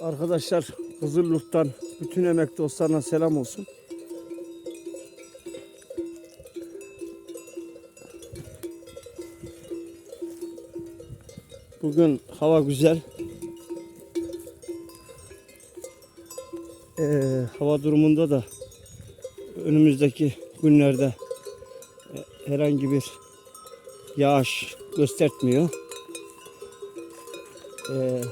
Arkadaşlar Kızıllurt'tan bütün emek dostlarına selam olsun. Bugün hava güzel. Ee, hava durumunda da önümüzdeki günlerde e, herhangi bir yağış göstermiyor. Ee,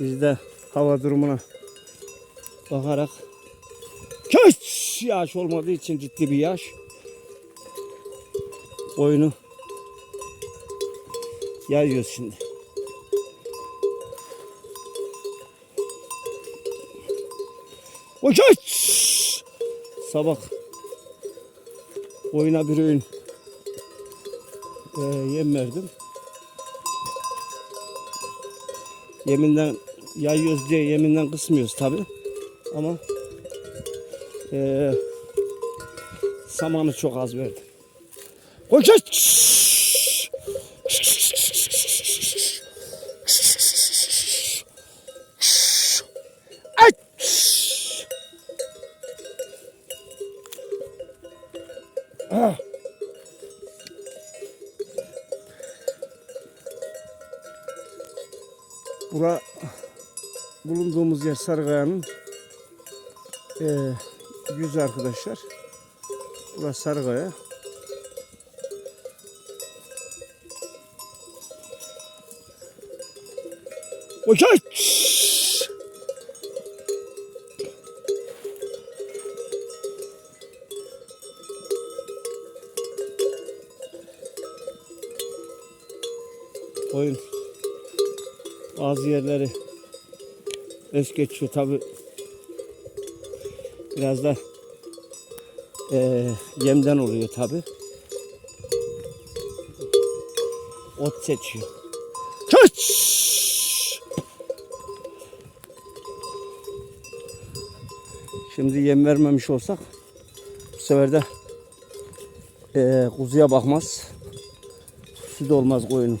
biz de hava durumuna bakarak hiç yağış olmadığı için ciddi bir yağış oyunu yayıyoruz şimdi. Koş! Sabah oyuna bir öğün e, yem verdim. Yeminden yayıyoruz diye yeminden kısmıyoruz tabi. Ama e, samanı çok az koş! Ay! Ah! Bura bulunduğumuz yer Sarıkaya'nın eee yüzü arkadaşlar. Burası Sarıkaya. Okey. Oyun bazı yerleri es geçiyor tabi biraz da eee, yemden oluyor tabi ot seçiyor. Kaç! Şimdi yem vermemiş olsak bu sefer de eee, kuzuya bakmaz. Süt olmaz koyunun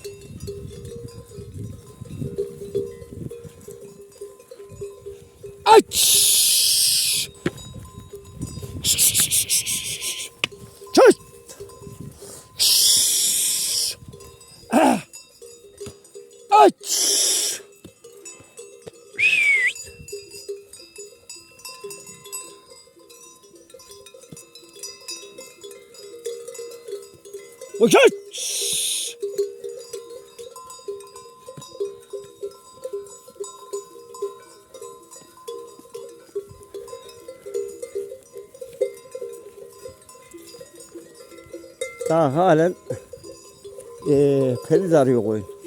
Aç! Bakın! Daha halen eee periz arıyor koyun.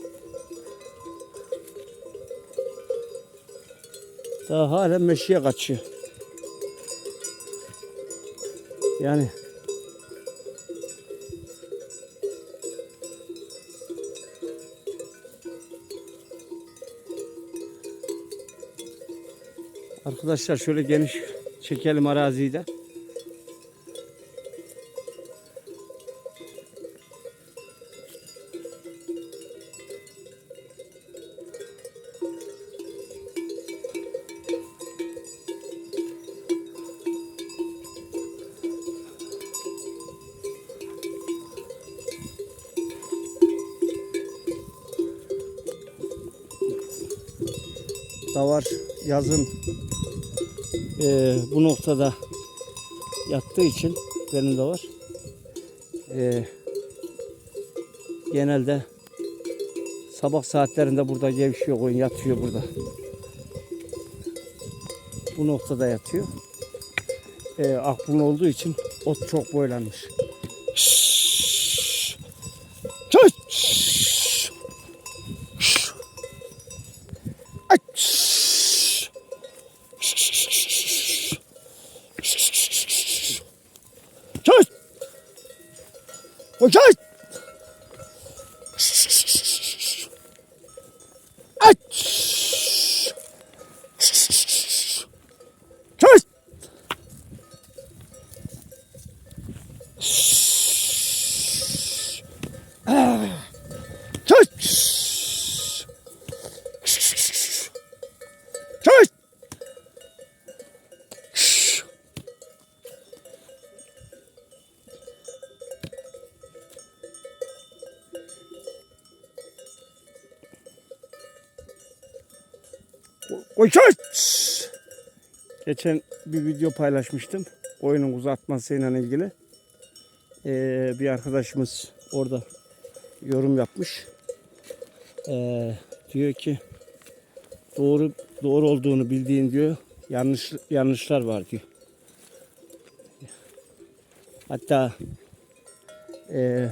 Daha halen meşiye kaçıyor. Yani Arkadaşlar şöyle geniş çekelim araziyi de. Davar yazın eee, bu noktada yattığı için benim de var. Eee, genelde sabah saatlerinde burada gevşiyor koyun yatıyor burada. Bu noktada yatıyor. Eee akbun olduğu için ot çok boylanmış. Koşaç! Koy kaç! Geçen bir video paylaşmıştım. Oyunun uzatmasıyla ilgili. Ee, bir arkadaşımız orada yorum yapmış. Ee, diyor ki doğru doğru olduğunu bildiğin diyor yanlış yanlışlar var diyor. Hatta ee,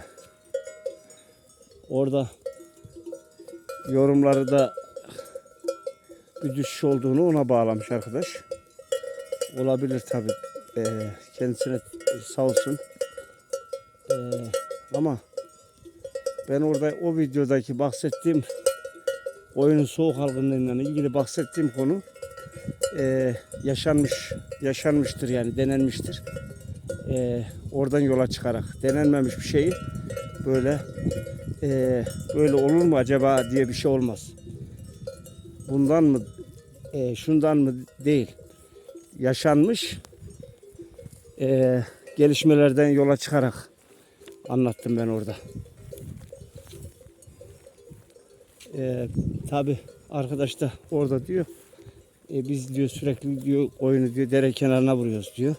orada yorumları da bir düşüş olduğunu ona bağlamış arkadaş. Olabilir tabi. kendisine sağ olsun. Ee, ama ben orada o videodaki bahsettiğim oyunun soğuk algınlığıyla ilgili bahsettiğim konu ee, yaşanmış yaşanmıştır yani denenmiştir. Ee, oradan yola çıkarak denenmemiş bir şeyi böyle ee, böyle olur mu acaba diye bir şey olmaz. Bundan mı ee, şundan mı değil yaşanmış ee, gelişmelerden yola çıkarak anlattım ben orada. Ee, Tabi arkadaş da orada diyor e, biz diyor sürekli diyor oyunu diyor dere kenarına vuruyoruz diyor.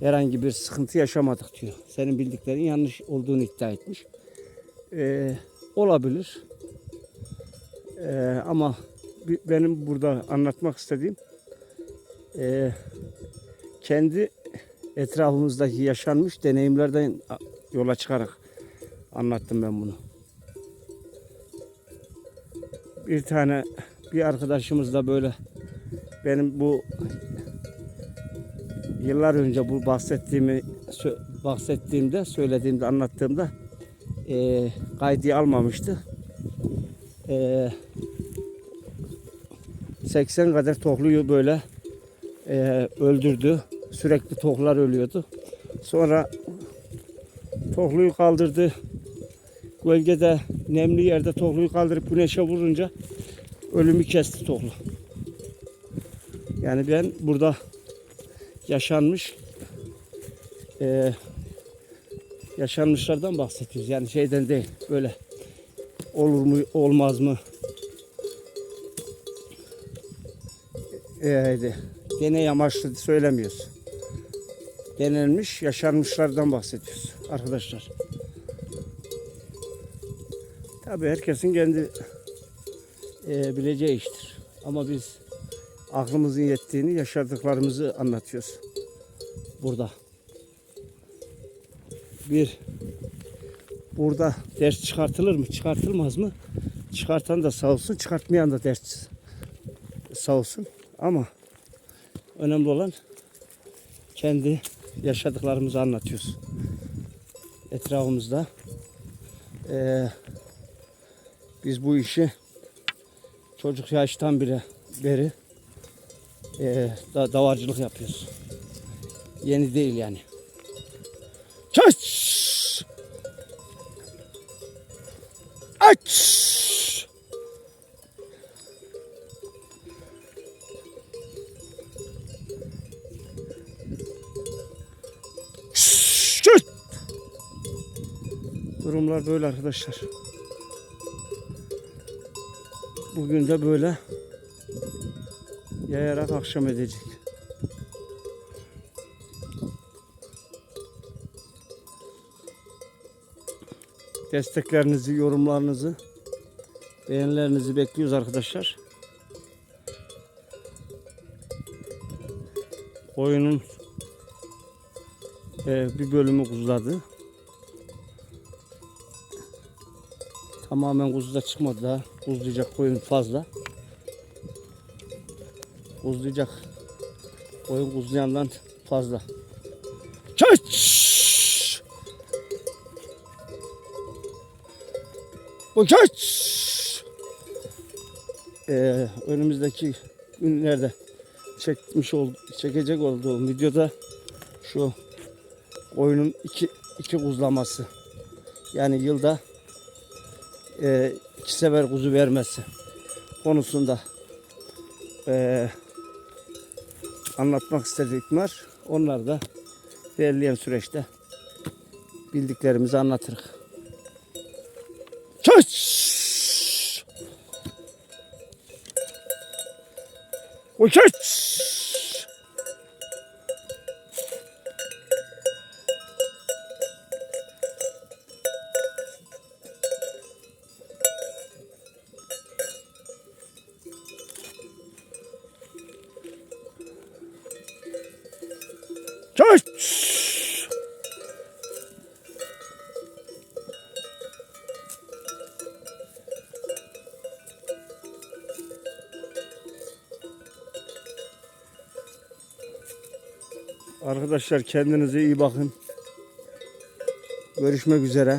Herhangi bir sıkıntı yaşamadık diyor. Senin bildiklerin yanlış olduğunu iddia etmiş. Ee, olabilir. Ee, ama benim burada anlatmak istediğim e, kendi etrafımızdaki yaşanmış deneyimlerden yola çıkarak anlattım ben bunu. Bir tane bir arkadaşımız da böyle benim bu yıllar önce bu bahsettiğimi bahsettiğimde söylediğimde anlattığımda e, kaydı almamıştı. E, 80 kadar tokluyu böyle e, öldürdü. Sürekli toklar ölüyordu. Sonra tokluyu kaldırdı. Gölgede nemli yerde tokluyu kaldırıp güneşe vurunca ölümü kesti toklu. Yani ben burada yaşanmış e, yaşanmışlardan bahsediyoruz. Yani şeyden değil. Böyle olur mu olmaz mı? E, de, deney amaçlı söylemiyoruz. Denenmiş, yaşanmışlardan bahsediyoruz arkadaşlar. Tabii herkesin kendi e, bileceği iştir. Ama biz aklımızın yettiğini, yaşadıklarımızı anlatıyoruz burada. Bir burada ders çıkartılır mı? Çıkartılmaz mı? Çıkartan da sağ olsun, çıkartmayan da ders sağ olsun. Ama önemli olan kendi yaşadıklarımızı anlatıyoruz. Etrafımızda. Ee, biz bu işi çocuk yaştan bile beri ee, da, davarcılık yapıyoruz. Yeni değil yani. Çöş! Durumlar böyle arkadaşlar. Bugün de böyle yayarak akşam edecek. Desteklerinizi, yorumlarınızı, beğenilerinizi bekliyoruz arkadaşlar. Oyunun e, bir bölümü kuzudadı. Tamamen kuzuda çıkmadı daha. Kuzlayacak koyun fazla. Kuzlayacak koyun kuzlayandan fazla. Çöç! Bu çöç! Ee, önümüzdeki günlerde çekmiş ol, çekecek olduğum videoda şu oyunun iki, iki kuzlaması. Yani yılda e, iki sefer kuzu vermesi konusunda e, anlatmak istedik var. Onlar da ilerleyen süreçte bildiklerimizi anlatırız. Uçuş! Uçuş! Arkadaşlar kendinize iyi bakın. Görüşmek üzere.